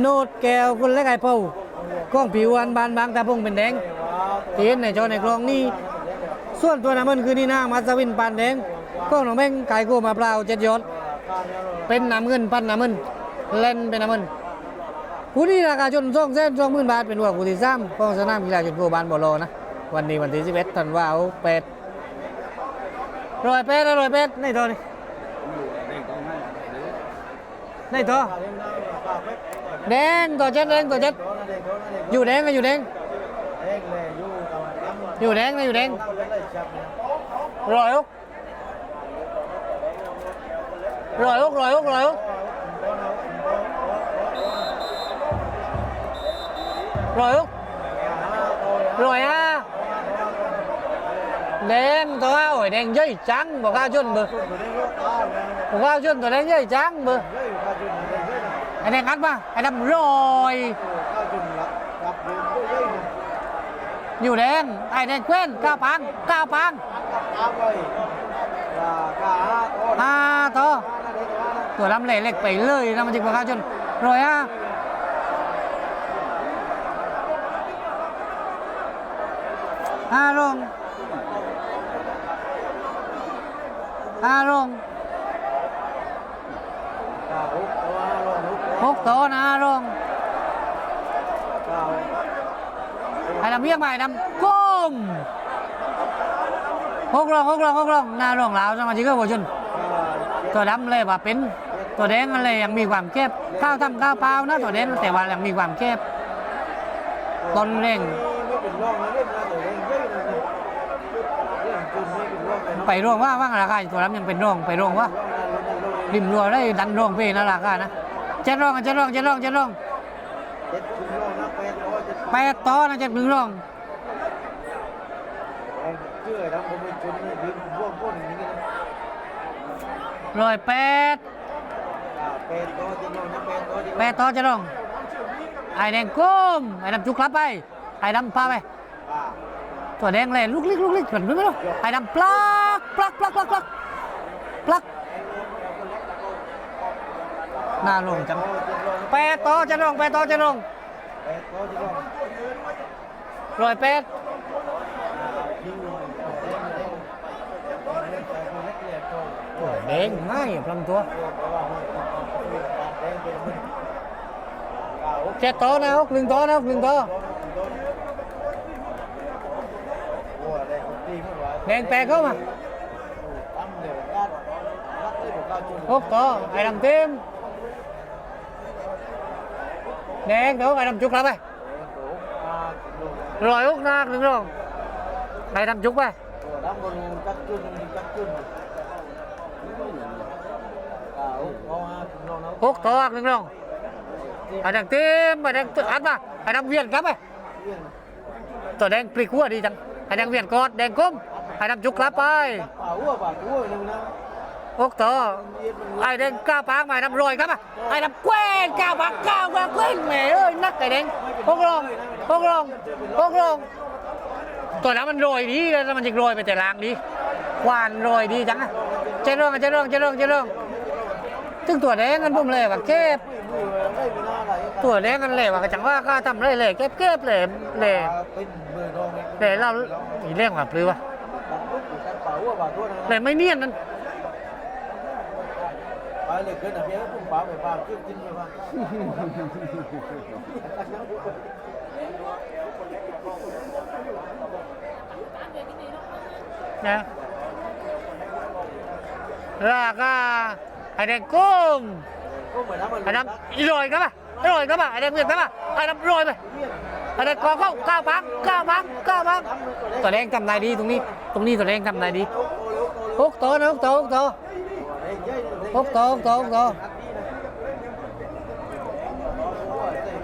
โนดแก้วคนเล็กไอ้เป้าก้องผิวอันบานบางตาพงเป็นแดงที่เห็นในจอในกลองนี่ส่วนตัวน้ำมันคือนี่หน้ามัสวินปานแดงก้องหนองแม่งไก่โกมาเปล่าเจ็ดยศเป็นน้ำเงินปั้นน้ำเงินเล่นเป็นน้ำเงินผู้นี้ราคาจนสองแสนสองหมื่นบาทเป็นหัวผู้ที่สามกองสนามกีฬาจุดโกบานบอลโลนะ วันนี้วันที่สิบเอ็ดธันวาคมเป็ดร้อยเป็ดร้อยเป็ดในทอนี่ในทอแดงตัว เจ็ดแดงตัวเจ็ดอยู่แดงก็อยู่แดงอยู่แดงนะอยู่แดงรอยอุกรอยอุกรอย อุกรอยอุกรอยอุกรอยอะแดงตัวโอ้ยแดงเยอะจังบอกข้าชนเบอร์บอกข้าชนตัวแดงเยอะจังเบอร์ไอ้แดงงัดมาไอ้ดำรอยอยู่แดงไอ้แดงเคว้นก้าวปังก้าวปังอ่าต่อตัวลำเละเล็กไปเลยนะมันจิกประกาชนรอยอะห้าลงห้าลง หกโตนะห้าลงไอ้ดำเรียกมาไอ้ดำก้มหกลงหกลงหกลงหน้าลงล้วสมาชิกก็บอกชนตัวดำเลยว่าเป็นตัวแดงมันเลยยังมีความแคบข้าวทำข้าวเปล่านะตัวแดงแต่ว่ายังมีความแคบต้นเร่งไปร่วงว่าว่างราคาตัวดำยังเป็นร่วงไปร่วงว่าริมรัวได้ดันร่วงไปนะราคานะ เจ็ดร่องเจ็ดร่องเจ็ดร่องเจ็ดร่องแปดต่อนะเจ็ดหนึ่งร่องร้อยแปดแปดต่อเจ็ดร่องไอ้แดงก้มไอ้ดำจุกลับไปไอ้ดำพาไปตัวแดงเลยลุกลิกลุกลิกแบบนี้ไม่รู้ไอ้ดำปลักปลักปลักปลักปลักปลัก หน้าลงจังแปดต่อจะลงแปดต่อจะลงร้อยแปดโอ้แดงง่ายพลังตัวเจ็ดต่อนะหนึ่งต่อนะหนึ่งต่อแดงแปดเข้ามาหกต่อไอ้ลำเต็ม ไอ้ดำอัดมาไอ้ดำเวียนกลับไปตัวแดงปลีกหัวดีจังไอ้แดงเวียนกอดแดง หกต่อไอ้แดงก้าวปากมาไอ้ำรอยครับอะไอ้ดำแกว้งก้าวปากก้าวก้าวแกว้งแหมเอ้ยนักไอ้แดงหกรองหกรองหกรองตัวนั้นมันโรยดีแล้วมันจะโรยไปแต่ลางดีควานโรยดีจังอะเจ๊ร่องเจ๊ร่องเจ๊ร่องเจ๊ร่องถึงตัวแดงกันพุ่มเลยว่าเก็บตัวแดงกันเลยว่าจังว่าข้าทำเลยเลยเก็บเก็บเลยเลยเลยเราอีเรื่องว่าปลือวะเลยไม่เนียนนั่น Phải là cái nào biết cũng bảo về vào trước tin về vào. นะราคาไอ้แดงกุ้ม Có mười lăm ไอ้ดำอีโรยครับป่ะไอ้โรยครับป่ะไอ้แดงเวียนครับป่ะไอ้ดำโรยไปไอ้แดงกอเข้าก้าวพังก้าวพังก้าวพังตัวแดงทำนายดีตรงนี้ ตรงนี้ตัวแดงทำนายดีหกตัวนะหกตัวหกตัว หกตัวหกตัวหกตัว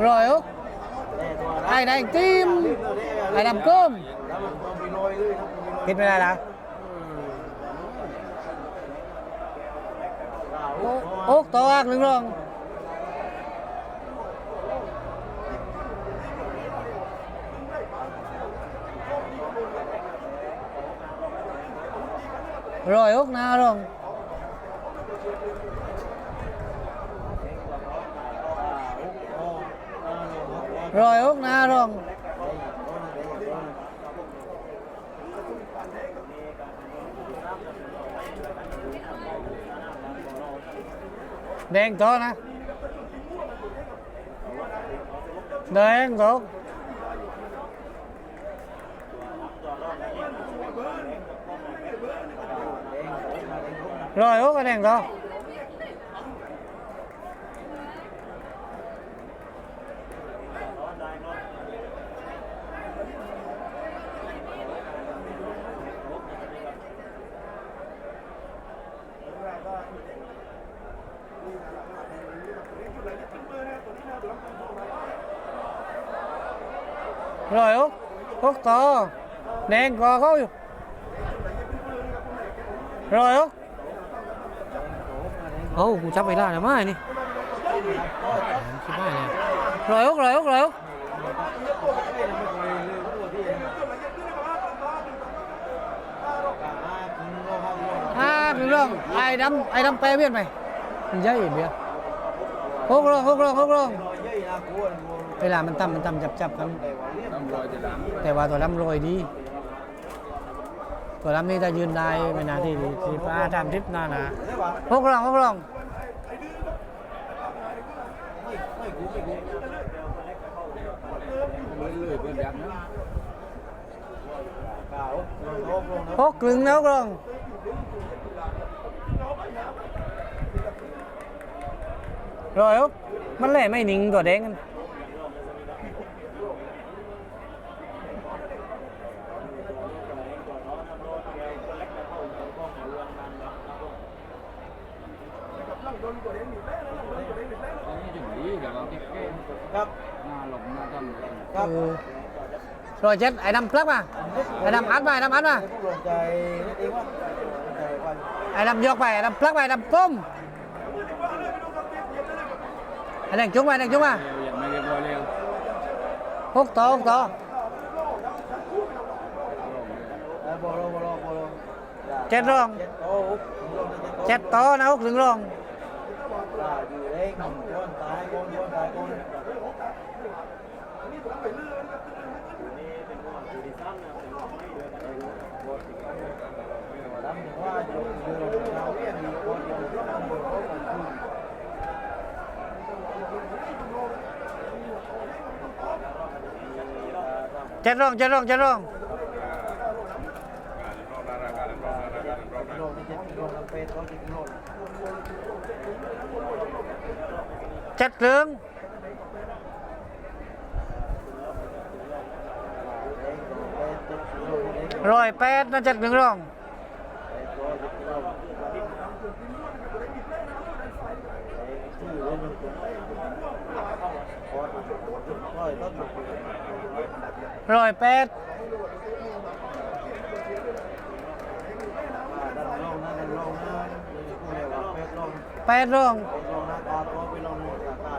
รอยหกไอ้แดงทีมไอ้ด rồi út na rồi. Đen to nè đen tốt Rồi úp anh em đó. rồi út út to. Đen co có rồi út โอ้กูจับไปลาแล้วมานี่คิดว่าไงลอยอกลอยอกลอยอกฮ่าเป็เรื่องไอ้ดำไอ้ดำแปลเวียนไปมันใหญ่เบียหกลงหกลงหกลงเวลามันต่ำมันต่ำจับจับครับแต่ว่าตัวลำลอยดี ตัวลำนี่จะยืนได้ไม่นาทีที่ป้าทำทิพย์นานะพวกลองพวกลองพกกลึงแล้วกลองรอยอุ๊บมันแหล่ไม่นิ่งตัวแดงกัน อันนี้ถึงดีเดี๋ยวเราที่เก้ง ครับ หน้าหลงหน้าทำ ค รอรอยเจ็ดไอ้ดำพลักมาไอ้ดำอัดมาไอ้ดำอัดมาไอ้ดำยกไปไอ้ดำพลักไปไอ้ดำก้มไอ้แดงจุกมาไอ้แดงจุกมาเร็วยังไม่เรียบร้อยเร็วหกต่อหกต่อเจ็ดรองเจ็ดโต๊ะเจ็ดต่อนะหกถึงรอง จะร้องจะร้องจะร้องจัดเรื่องร้อยแปดน่าจัดเรื่งร้อง ร้อยแปดแปดรอง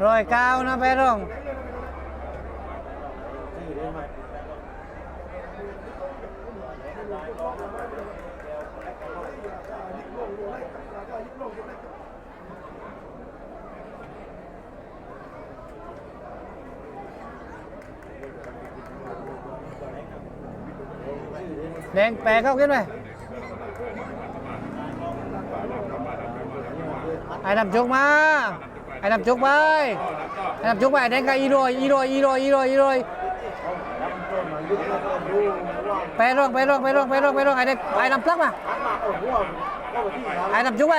ร้อยเก้านะแปดรอง แดงแปดเข้าขึ้นไปไอ้ดำจุกมา ไอ้ดำจุกไป ไอ้ดำจุกไปแดงกับอีโรยอีโรยอีโรยอีโรยอีโรยไปร่องไปร่องไปร่องไปร่องไปร่องไอ้เด็กไอ้ดำพลักมา ไอ้ดำจุกไป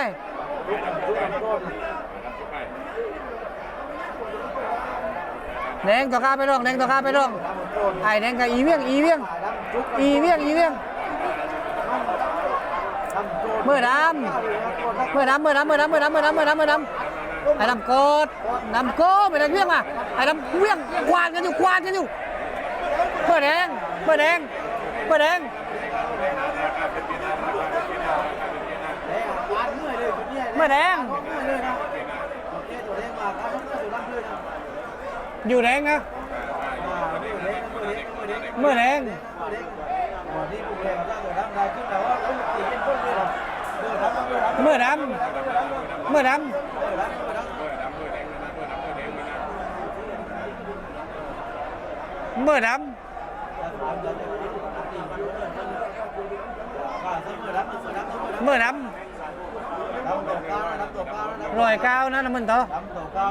แดงต่อข้าไปร่องแดงต่อข้าไปร่องไอ้แดงกับอีเวียงอีเวียงอีเวียงอีเวียง มื่อดำเมื่อดำเมื่อดำเมื่อดำเมื่อดำเมื่อดำเมื่อดำเมื่อดำไอ้ดำกดดำโก้ไม่ได้เวียงมาไอ้ดำเวียงควานกันอยู่ควานกันอยู่เมื่อแดงเมื่อแดงเมื่อแดงเมื่อแดงอยู่แดงนะเมื่อแดง เมื่อน้ำเมื่อน้ำเมื่อน้ำเมื่อน้ำรอยเก้านะน้ำมันเถอะดำยก้า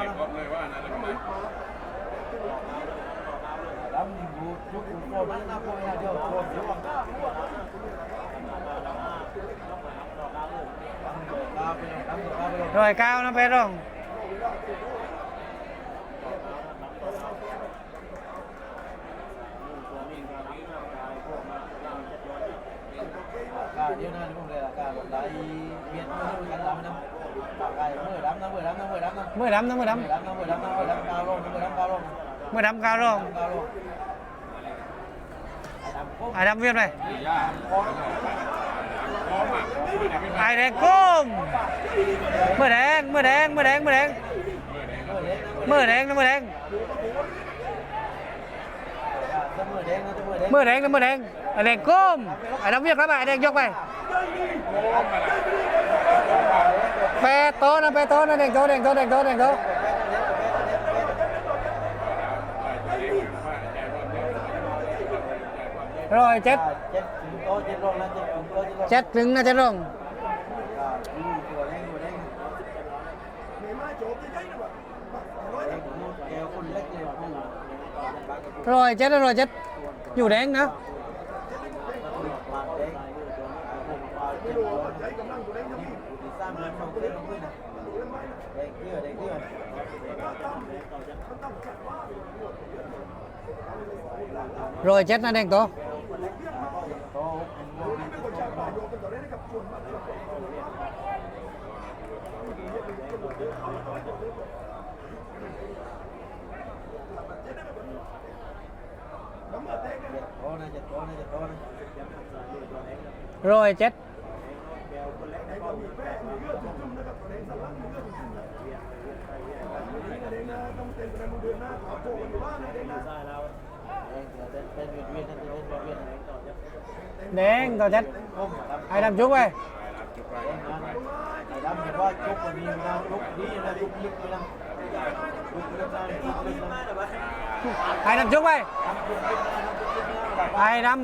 วนน่กนี้เดียตรเรับตัวก้าวไปลงรอยก้าวนะไปร่องก้าวเดียวนะนี่ผมเลยละก้าวได้เบียดมือกันรับนะก้าวมือรับนะมือรับนะมือรับนะเมื่อดำนะเมื่อดมือรับนะมือรับนะมือรับก้าวลงมือรับก้าวลงำเมื่อดำก้าวร่องก้าวลงดำก้มไอ้ดำเวียนไปย่า ไอแดงก้มเมื่อแดงเมื่อแดงเมื่อแดงเมื่อแดงเมื่อแดงนะเมื่อแดงจะมือแดงนะจะมือแดงเมื่อแดงนะเมื่อแดงไอแดงก้มไอ้ดำเวียนครับไอแดงยกไปแปดโตนะแปดโตนะแดงโตแดงโตแดงโตแดงโตร้อยเจ็ดเจ็ด โตเจ็ดลงนะเจ็ดถึงโตเจ็ดลงเจ็ดถึงนะเจ็ดร่องตัวแดงตัวแดงแกคนเล็กเลยร้อยเจ็ดนะร้อยเจ็ดอยู่แดงนะมาแดงสร้างเงินมาเล่นด้วยนะแดงเยื่อแดงเยื่อร้อยเจ็ดนะแดงโตะ ร้อยเจ็ดเแดงต่อเจ็ดไอ้ดำจุกไปไอ้ดำเห็นว่าจุกวันนี้นะจุกนี้นะจุกนะจุกลึกนะจุกลึกนะไอ้ดำจุกไปไอ้ดำ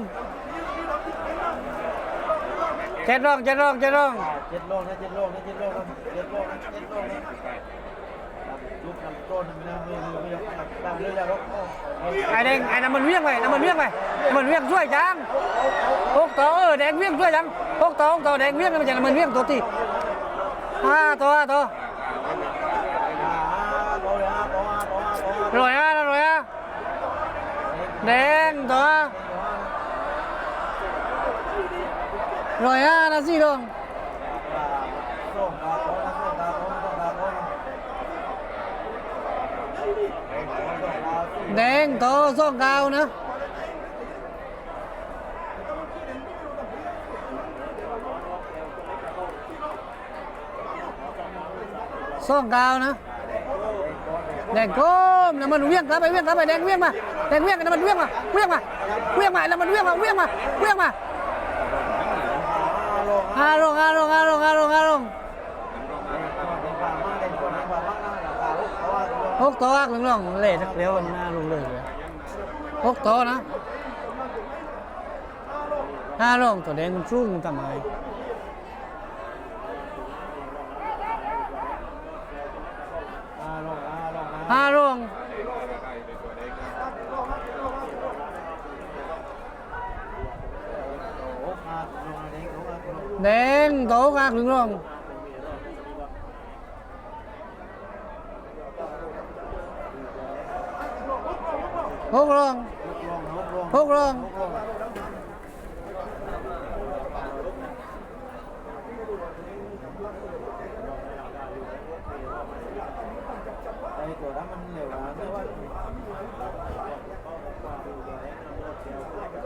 เจ็ดร่องเจ็ดร่องเจ็ดร่องเจ็ดโลนะเจ็ดโลนะเจ็ดโลนะเจ็ดโลนะเจ็ดโลนะจุกลำต้นนะไม่นะไม่ไม่ยกดำเลยนะรถ ไอ้แดงไอ้น้ำมันเวียงไปน้ำมันเวียงไปน้ำมันเวียงช่วยจังหกต่อเออแดงเวียงช่วยจังหกต่อหกต่อแดงเวียงมันจะน้ำมันเวียงตัวที่ห้าตัวห้าตัวโตเลยฮะโตฮะโตฮะโตฮะร้อยห้านะร้อยห้าแดงตัวร้อยห้านะสี่ดวง ส่งตาโตนะส่งตาโตนะส่งตาโตนะ แดงโตส่องกาวนะส่องกาวนะ แดงก้มน้ำมันเวียงครับไปเวียงครับไปแดงเวียงมาแดงเวียงน้ำมันเวียงมาเวียงมาเวียงมาแล้วมันเวียงมาเวียงมาเวียงมาฮาลงฮาลงฮาลงฮาลงฮาลง หกตัวอักหนึ่งลงเละสักเดียวมันน่าลงเลยเลยหกตัวนะห้าลงตัวแดงมันชุ่มทำไมห้าลงแดงโตอักหนึ่งลงหกลงหกลง ไอ้ตัวนั้นมันเหลวนะไม่ว่า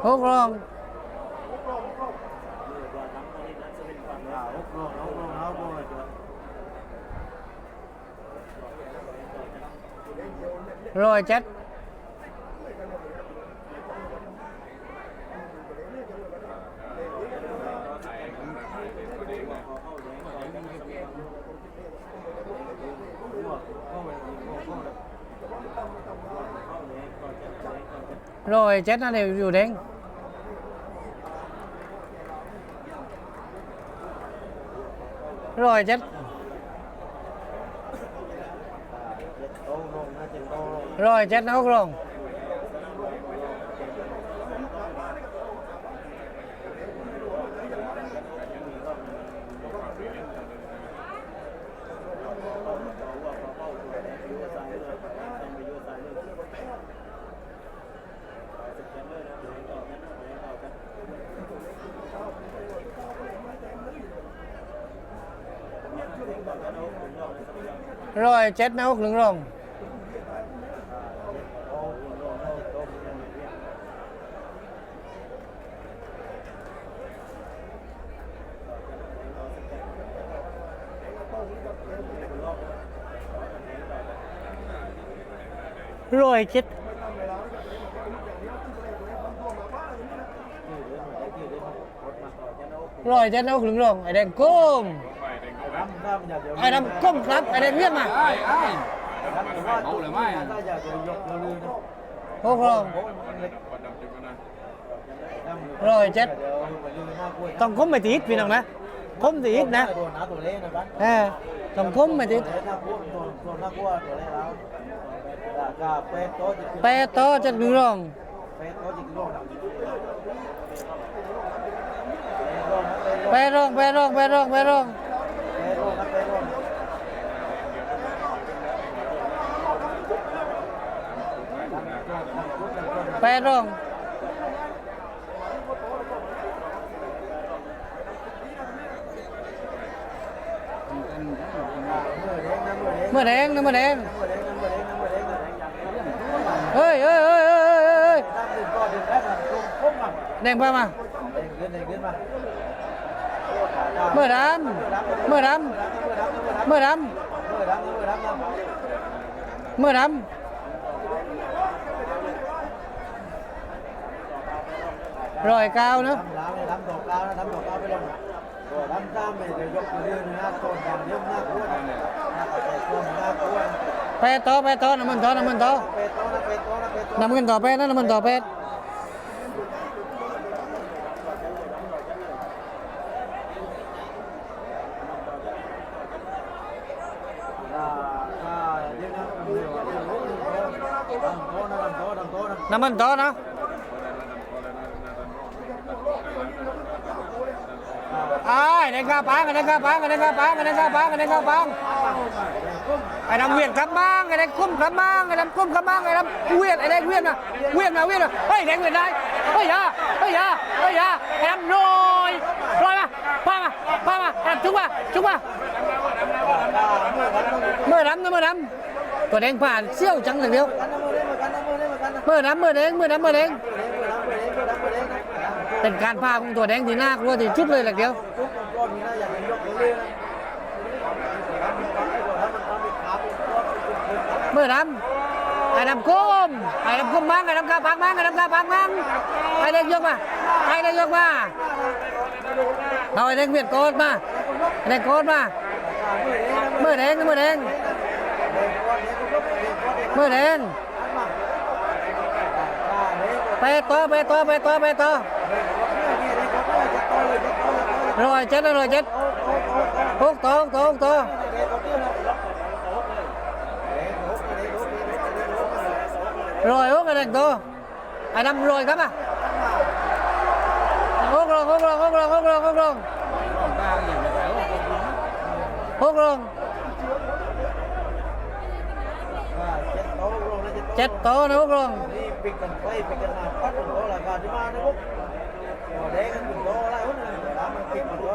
หกลง อ่าหกโลหกโลเอาโลเลยตัว ร้อยเจ็ดร้อยเจ็ดนั่นเอง ร้อยเจ็ดเจ็ดโต๊ะลงนะเจ็ดโต๊ะลงร้อยเจ็ดนะกลงร้อยเจ็ดนะหลงร้อยเจ็ดร้อยเจ็ดนะหนึ่งลงไอ้แดงก้ม ไอ้ดำก้มครับไอ้แดงเรียกมาไอ้ไอ้เกิดว่าถ้าอากจะยกลือนะหกลงโอ้มันเล็กปัดดับจุดกันนะร้อยเจ็ดเดี๋ยวไปลือหน้ากล้วยต้องก้มไม่ติดพี่น้องนะก้มติดนะเล็กนะบ้านเออต้องก้มไม่ติดตัวเล็กหน้ากล้วยตัวตัวหน้ากล้วยตัวเล็กแล้วร แปดลงมือเด้งนะมือเด้งเมื่อแดงนะ เฮ้ยเฮ้ยเฮ้ยเฮ้ยเฮ้ยเฮ้ย ตั้งดื่มก่อนดื่มแรกนะลงพุ่งมา แดงไปมา เด้งขึ้นเด้งขึ้นมา เมื่อดำเมื่อดำเมื่อดำ มือดำมือดำนะ เมื่อดำรอยกาวเนอะ ดำล้างเลยดำดอกกาวนะดำดอกกาวไปลงตัวดำตามเลยเดี๋ยวยกตัวเรื่องนะต้นดำเรื่องหน้าก้วนหน้าแต่ต้นหน้าก้วน แปดต่อแปดต่อน้ำมันต่อน้ำมันต่อ เป็ดโตนะเป็ดโตนะเป็ดโต น้ำมันต่อแปดนะน้ำมันต่อแปด อ่าอ่าเดี๋ยวนะเดี๋ยวเดี๋ยวดำโตนะดำโตดำโตนะ อนะไอ้ในข้าปังในข้าปังในข้าปังในข้าปังในข้าปังไอ้ดำเวียนกลับบ้างไอ้ดงคุ้มกลับบ้างไอ้ดำคุ้มกลับบ้างไอ้ดำเวียนไอ้ดงเวียนมาเวียนมาเวียนมาเฮ้ยแดงเวียนได้เฮ้ยยาเฮ้ยยาเฮ้ยยาไอ้ดำลอยลอยมาพามาพามาไอ้ดำจุกมาจุกมาเมื่อดำนะเมื่อดำตัวแดงผ่านเซี่ยวจังอย่างเดียวกันนะมือเล่นมากันนะมือนมากันนะเมื่อดำเมื่อแดงเมื่อดำเมื่อแดง เป็นการพาของตัวแดงที่น่ากลัวที่ชุดเลยหลักเดียวเรื่อนะดำไอ้ดำมันทำให้ขาเป็นก้มไอ้ดำก้มไอ้ดำก้มบ้างไอ้ดำกาปากบ้างไอ้ดำกาปากบ้างไอ้เด็กยกมาไอ้เด็กยกมาเอาไอ้เด็กเวียดโกดมาไอ้เด็กโกดมาเมื่อแดงเมื่อแดงเมื่อแดงไปต่อไปต่อไปต่อไปต่อ ร้อยเจ็ดร้อยเจ็ดหกต่อหกต่อหกต่อร้อยหกไอ้เด็กต่อไอ้ ดำร้อยครับอะหกล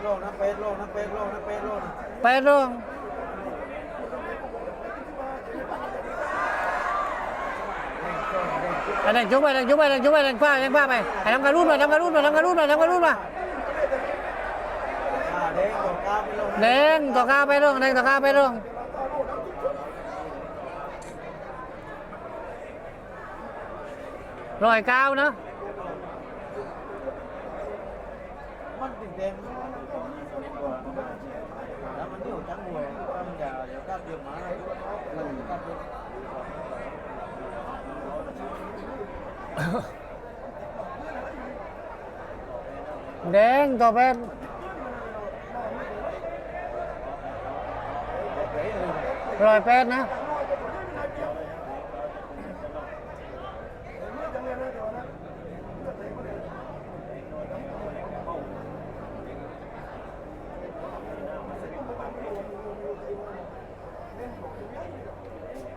งหกลงหกลงหกลงหกลงหกลงเจ็ดต่ อนะหกลงนี่ปิดกันไปนั่นะพวกแดงไรวะเนี่ยมันปิดกันโตที่พวกสี่เนี่ยเดี๋ยวมันไอ้จุดเจ็ดนะไปลงเป็ดโลนะเป็ดโลนะเป็ดโลนะเป็ดโลนะไปลงไอ้เด็กจุกไปเด็กไปเด็กไปเด็กผ้าเด็กผ้าไปไอ้ทำการรูดมาทำการรูดมาทำการรูดมาทำการรูดมาอ่าแดงตัวกางไปลงแดงต่อกาไปลงแดงต่อกาไปลงร้อยเก้านะมันติดเต็มแล้วมันอยู่จังหวะมันจะเดี๋ยวก็เตรียมมาแล้วมันก็เตรียม แดงต่อไปร้อยแปดนะ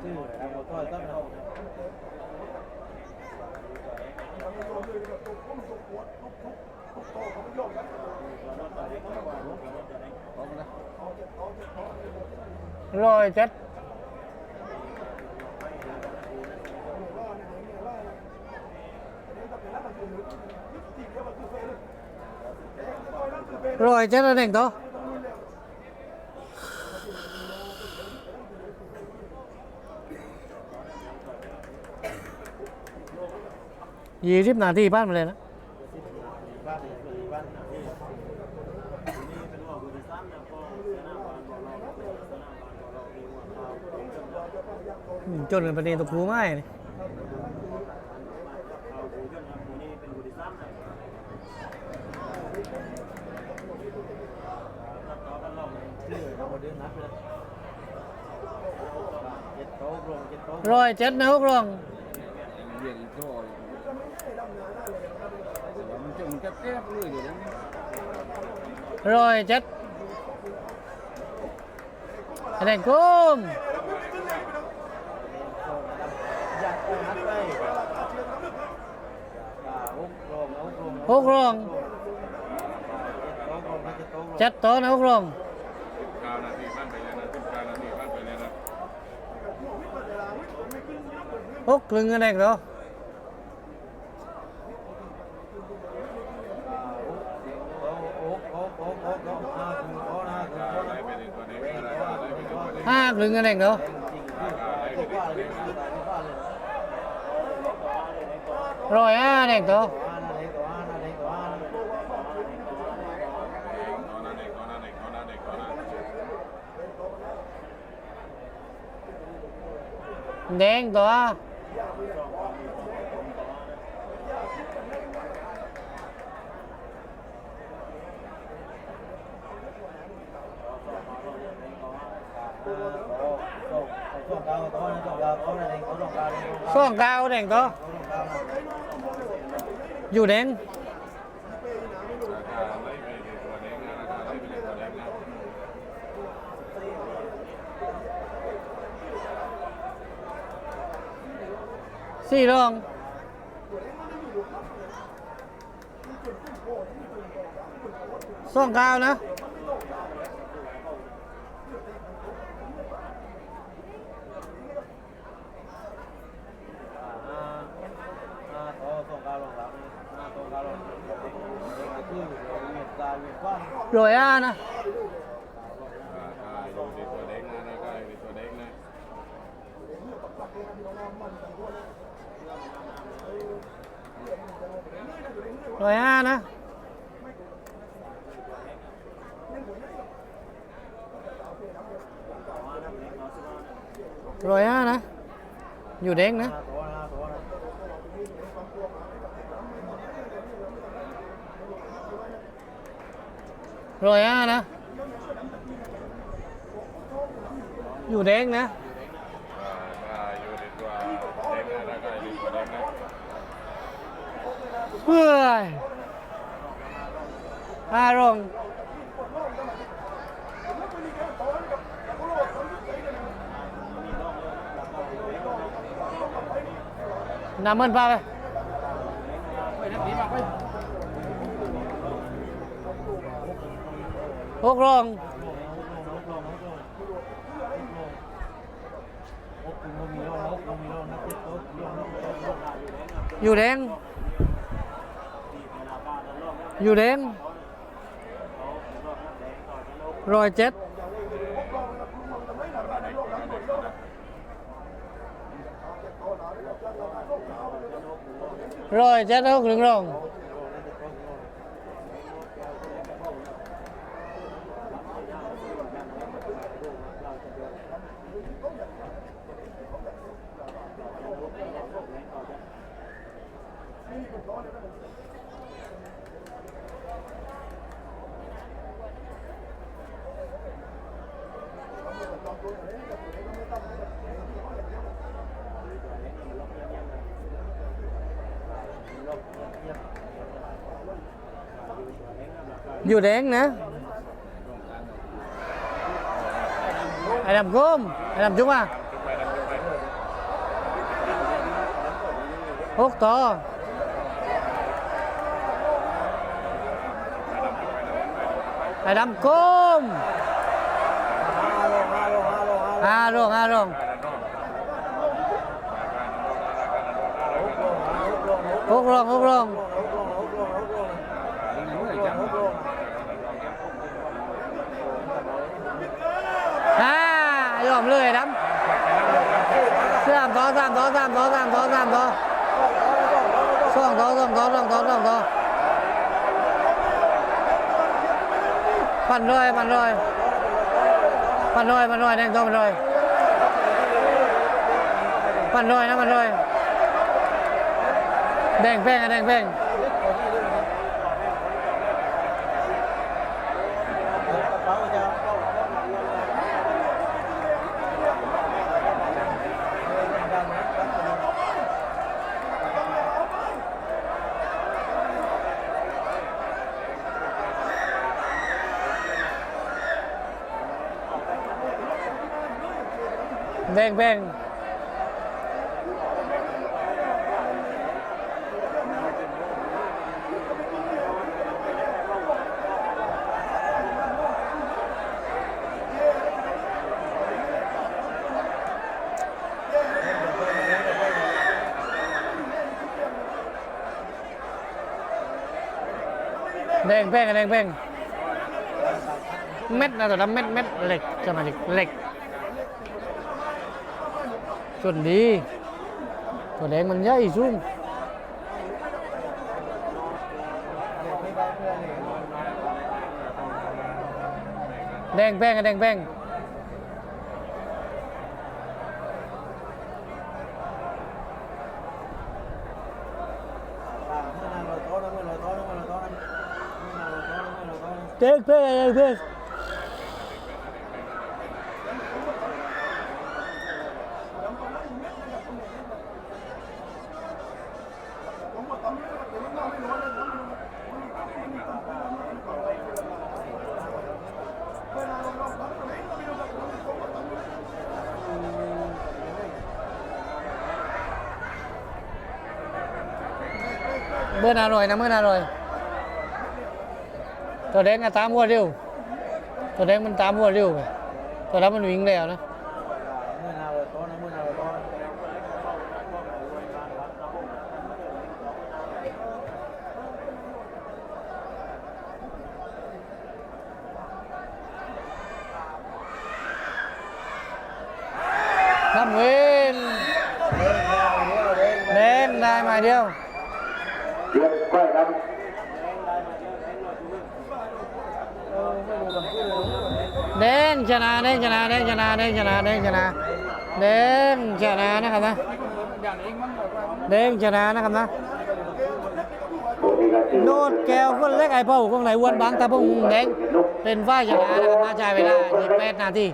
ชื่อแล้วก็ต้อยต้นเรา ร้อยเจ็ดร้อยเจ็ดแล้วเด้งต่อยี่สิบนาทีผ่านไปเลยนะ บ้านบ้าน อืม จนกันประเด็นตะพูไม่ร้อยเจ็ดนะพวกรองร้อยเจ็ดแสดงกุ้ม อยากเอานัดไป หกรวมหกรวมพวกรองเจ็ดโต๊ะรวมเจ็ดโต๊ะเจ็ดโตะนะพวกรองเก้านาทีผ่านไปแล้วนะสิบเก้านาทีผ่านไปแล้วนะหกครึ่งกันเองเหรอโอ๊กโอ๊กโอ๊กโอ๊กโอ๊กห้าถึงโต๊ะห้าถึงโต๊ะอะไรไปถึงตัวนี้อะไรอะไรไปถึงตัวนี้ห้าครึ่งกันเองเหรอ จริงจริงว่าเลยว่าเลย ร้อยห้าเด็กโต อยู่เด้งสี่รองสองเก้านะ อ่าอ่าตัวส่งดาวลงแล้วอ่าส่งดาวลงคือเวียดตาเวียด กว้างร้อยห้านะราคาอยู่ที่ตัวเด็กนะราคาอยู่ที่ตัวเด็กนะร้อยห้านะร้อยห้านะ อยู่แดงนะ ตัวนะตัวนะ รอยห้านะ อยู่แดงนะราคาอยู่อยู่ที่ตัวเด็กนะเฮ้ยอารมณ์น้ำมันปลาไป หกรองอยู่แดงอยู่แดงร้อยเจ็ดร้อยเจ็ดหกหนึ่งรอง อยู่แดงนะไอ้ดำก้มไอ้ดำจุ๊บมา จุดไปนะจุดไป หกต่อไอ้ดำก้ม ห้าโลห้าโลห้าโลห้าโลห้าลงห้าลงการนอกหกลงหกลงหกโลหกโลอ่ายอมเลยไอ้ดำสามต่อสามต่อสามต่อสามต่อสามต่อสองต่อสองต่อสองต่อสองต่อพันร้อยพันร้อยพันร้อยพันร้อยแดงตัวพันร้อยพันร้อยนะพันร้อย แดงแป้งอะแดงแป้งแดงแป้ง แดงแป้งอะแดงแพงเม็ดนะตัวนั้นเม็ดเม็ดเหล็กจะมาจากเหล็กส่วนดีตัวแดงมันใหญ่สูงแดงแป้งอะแดงแป้ง แดงแป้งอะแด ตัวแดงก็ตามวัวเร็ว ตัวแดงมันตามวัวเร็วไปตัวนั้นมันวิ่งแล้วนะ น้ำเวนแดงได้มาเดียว เรียนก้อยครับ แดงชนะแดงชนะแดงช นะเดงชนะเด้งชนะนะครับนะเด้งชนะนะครับนะโนดแก้วคนเล็กไอ้เป้าของไหนวนบางตาพงแดงเป็นฝ้ายชนะนะครับมาจ่ายเวลา28นาที